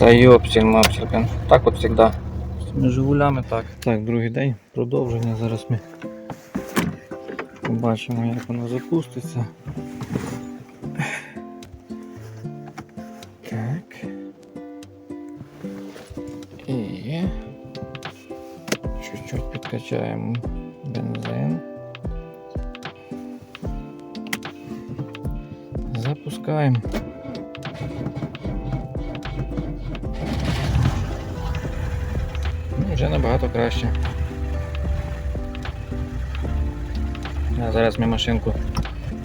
Та йопсіль мапсіль. Так от завжди. З Жигулями так. Так, другий день продовження. Зараз ми побачимо, як воно запуститься. Так. І чуть-чуть підкачаємо бензин. Запускаємо. Вже набагато краще. А зараз ми машинку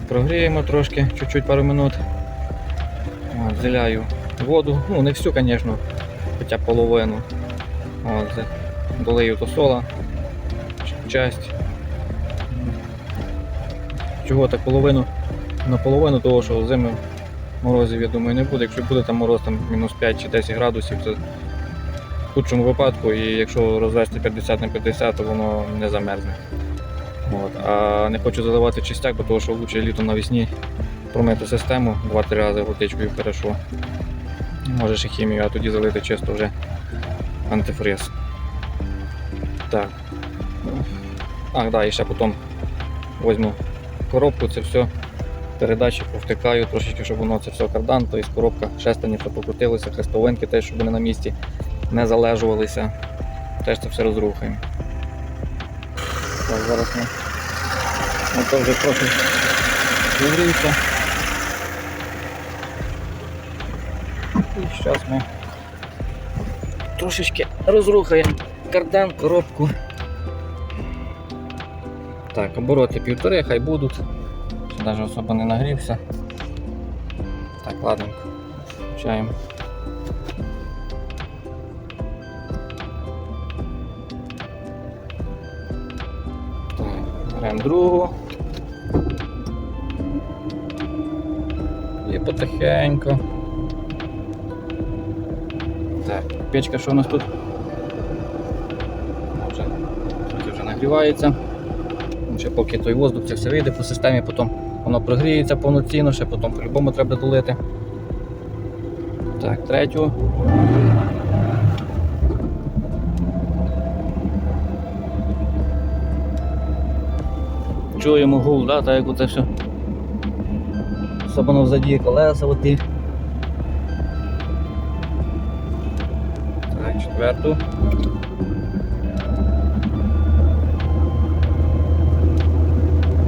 прогріємо трошки, чуть-чуть пару минут. От, заляю воду, ну не всю, звісно, хоча половину. От, долию до сола, часть. Чого так половину? Наполовину того, що зими морозів, я думаю, не буде. Якщо буде там мороз там, мінус 5 чи 10 градусів, в худшому випадку, і якщо розвести 50 на 50, то воно не замерзне. От. А не хочу заливати чистяк, бо того, що лучше літом навесні промити систему 2-3 рази водичкою хорошо. Можеш і хімію, а тоді залити чисто вже антифриз. Так. А, да, і ще потім візьму коробку, це все. Передачі повтикаю трошечки, щоб воно це все кардан, тобто коробка, шестерні покрутилося, хрестовинки теж, щоб вони на місці не залежувалися. Теж це все розрухаємо. Так, зараз ми мотор вже трохи вигрівся. І зараз ми трошечки розрухаємо кардан, коробку. Так, обороти півтори, хай будуть. Навіть особо не нагрівся. Так, ладненько. Включаємо. Беремо другу. І потихеньку. Так, печка що у нас тут? Вже, вже нагрівається. Ну, Ще поки той воздух це все вийде по системі, потім воно прогріється повноцінно, ще потім по-любому треба долити. Так, третю. Чуємо гул, да, так як оце все. Особливо взаді колеса оті. Так, четверту.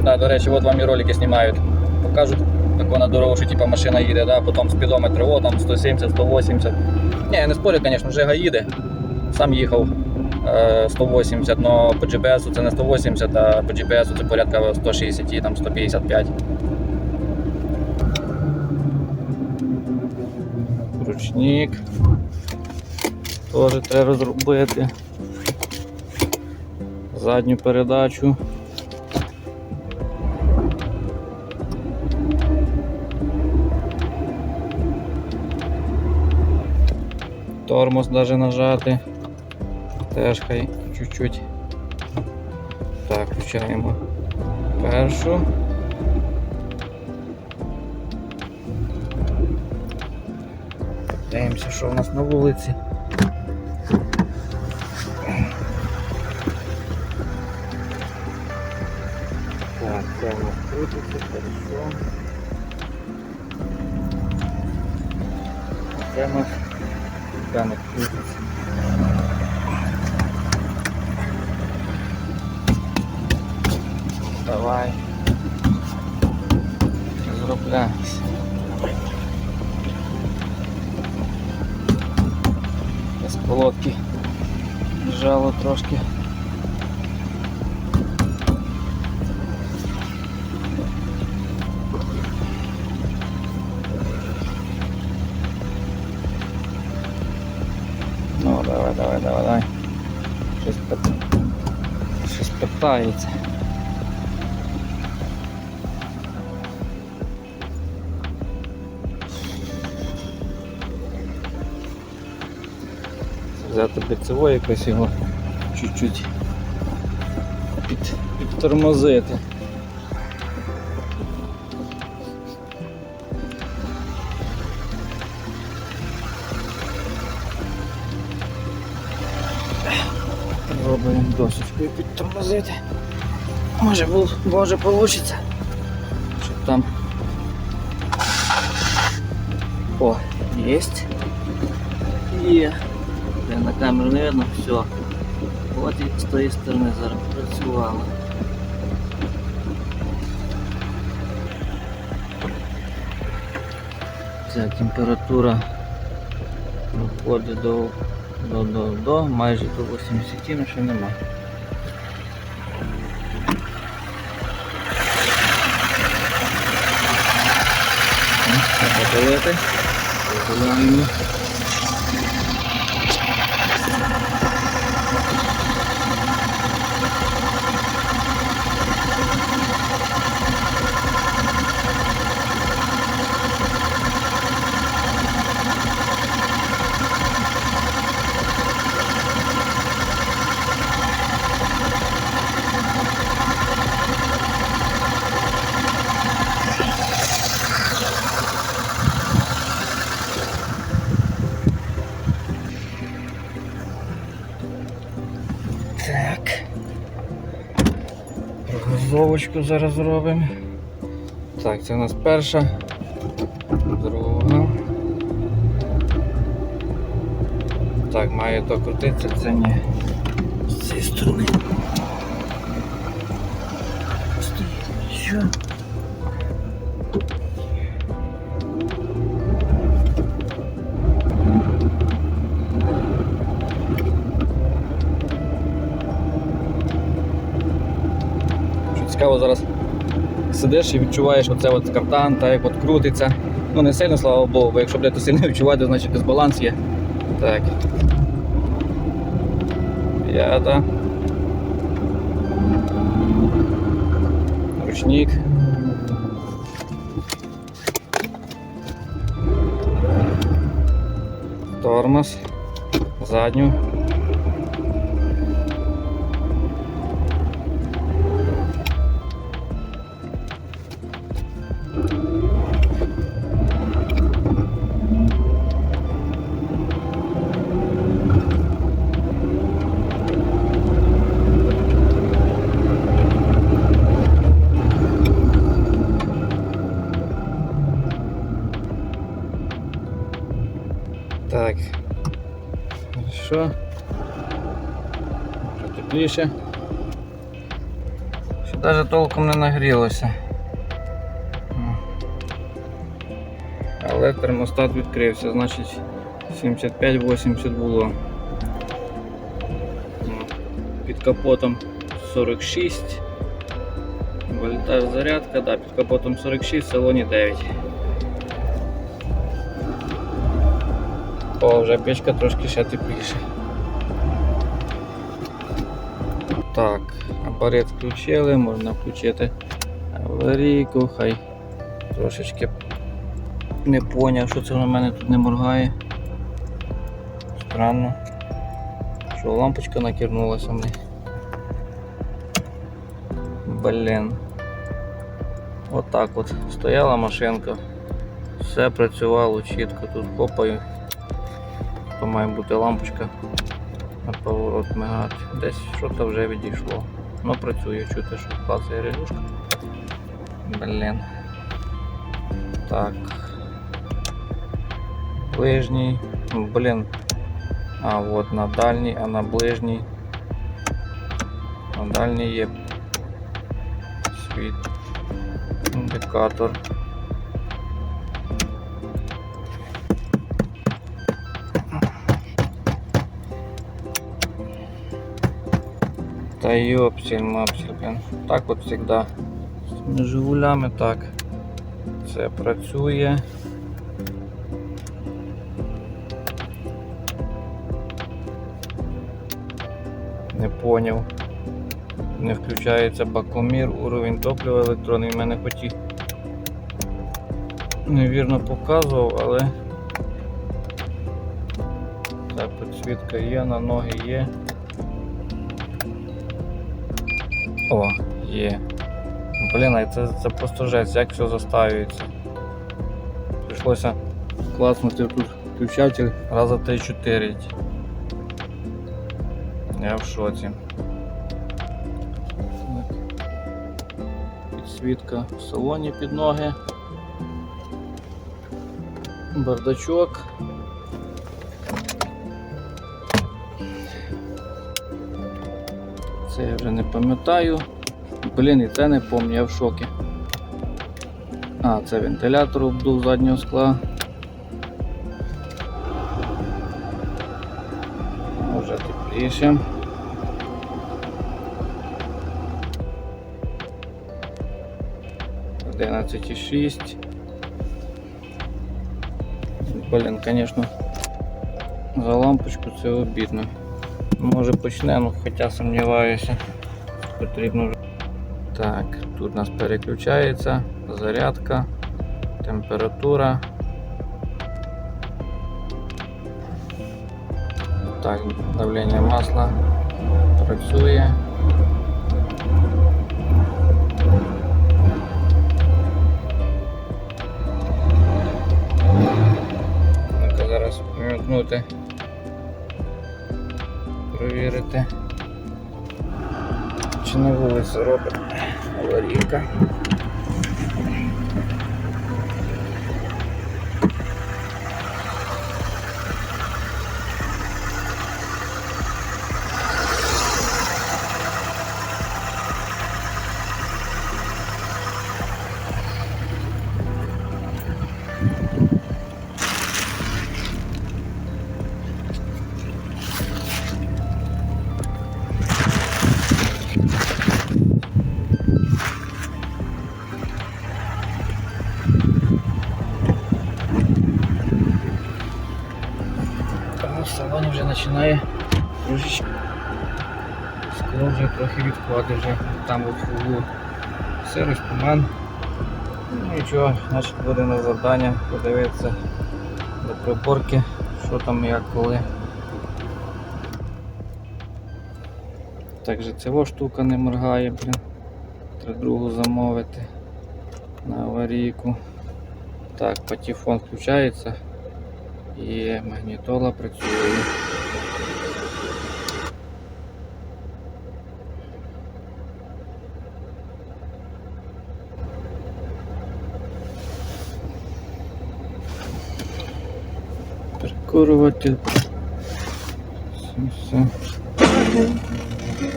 Да, до речі, от вам і ролики знімають. Покажуть, як вона дорога, що типу, машина їде, да? потім спідометр, о, там 170, 180. Ні, я не спорю, звісно, Жига їде. Сам їхав 180, але по GPS це не 180, а по GPS це порядка 160, там 155. Ручник. Теж треба зробити. Задню передачу. Тормоз даже нажати. Теж хай чуть-чуть. Так, включаємо першу. Дивимося, що у нас на вулиці. Так, це у нас крутиться, хорошо. Це у нас крутиться. Давай. Зробляйся. З колодки жало трошки. Ну, давай, давай, давай, давай. Щось питається. взяти бицево якось його чуть-чуть під, підтормозити. Пробуємо досочкою підтормозити. Може, може вийде, щоб там о, є. Є. Блін, на камеру не видно, все. От і з тої сторони зараз працювало. Температура доходить до, до, до, до майже до 80, ну ще нема. Треба полити. Прогазовочку зараз зробимо. Так, це у нас перша, друга. Так, має то крутитися, це ні. З цієї сторони. Що сидиш і відчуваєш оце от картан, та як от крутиться. Ну не сильно, слава Богу, бо якщо буде то сильно відчувати, значить дисбаланс є. Так. П'ята. Ручник. Тормоз. Задню. Хорошо. Вже тепліше. Ще навіть толком не нагрілося. Але термостат відкрився, значить 75-80 було. Під капотом 46. Вольтаж зарядка, да, під капотом 46, в салоні 9. О, вже печка трошки ще тепліше. Так, апарат включили, можна включити аварійку, хай трошечки не поняв, що це на мене тут не моргає. Странно. Що лампочка накірнулася мені. Блін. Отак от, стояла машинка. Все працювало чітко, тут хопаю. То має бути лампочка на поворот мигати. Десь щось вже відійшло. Ну працює, чути, що клацає релюшка. Блін. Так. Ближній. Блін. А, от на дальній, а на ближній. На дальній є світ. Індикатор. Та йопсель мапсель, блін. Так от завжди. З Жигулями так. Це працює. Не поняв. Не включається бакомір, уровень топлива електронний. В мене хоч і невірно показував, але так, підсвітка є, на ноги є. О, є. Блін, а це, це просто жесть, як все заставюється. Прийшлося класнути тут включатель раза 3-4. Я в шоці. Підсвітка в салоні під ноги. Бардачок. Це я вже не пам'ятаю. Блін, і це не пам'ятаю, я в шокі. А, це вентилятор обдув заднього скла. Вже тепліше. Одинадцять і шість. Блін, звісно, за лампочку це обідно. Може почнемо, хоча сумніваюся. Потрібно вже. Так, тут у нас переключається, зарядка, температура. Так, давлення масла працює. Ну-ка зараз вимкнути. Провірити. Чи на вулиці робить аварійка. Тому вже починає трошечки скло вже трохи відходить вже там от углу сирость, туман. Ну нічого, значить буде на завдання подивитися до приборки, що там як коли. Також ця штука не моргає, блін. Треба другу замовити на аварійку. Так, патефон включається і магнітола працює. Прикурюватель. Все, все.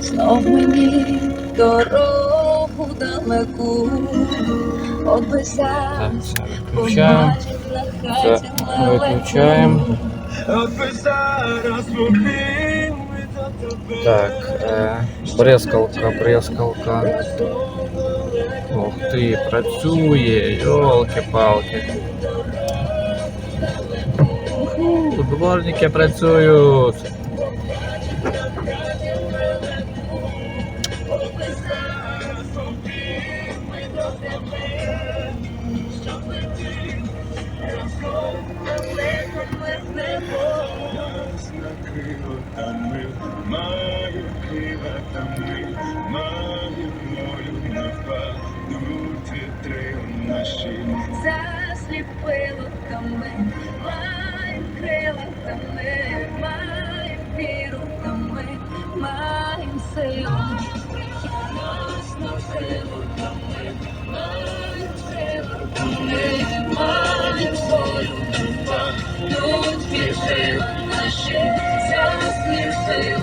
Знов мені дорогу далеку Так, обезяв, виключаємо. Це виключаємо. Так, е, брескалка, брескалка. Ух ти, працює, йолки-палки. Уху, Дворники працюють. Крила тами, маю віру маю силу. Ясну силу впадуть вітри наші, засліпило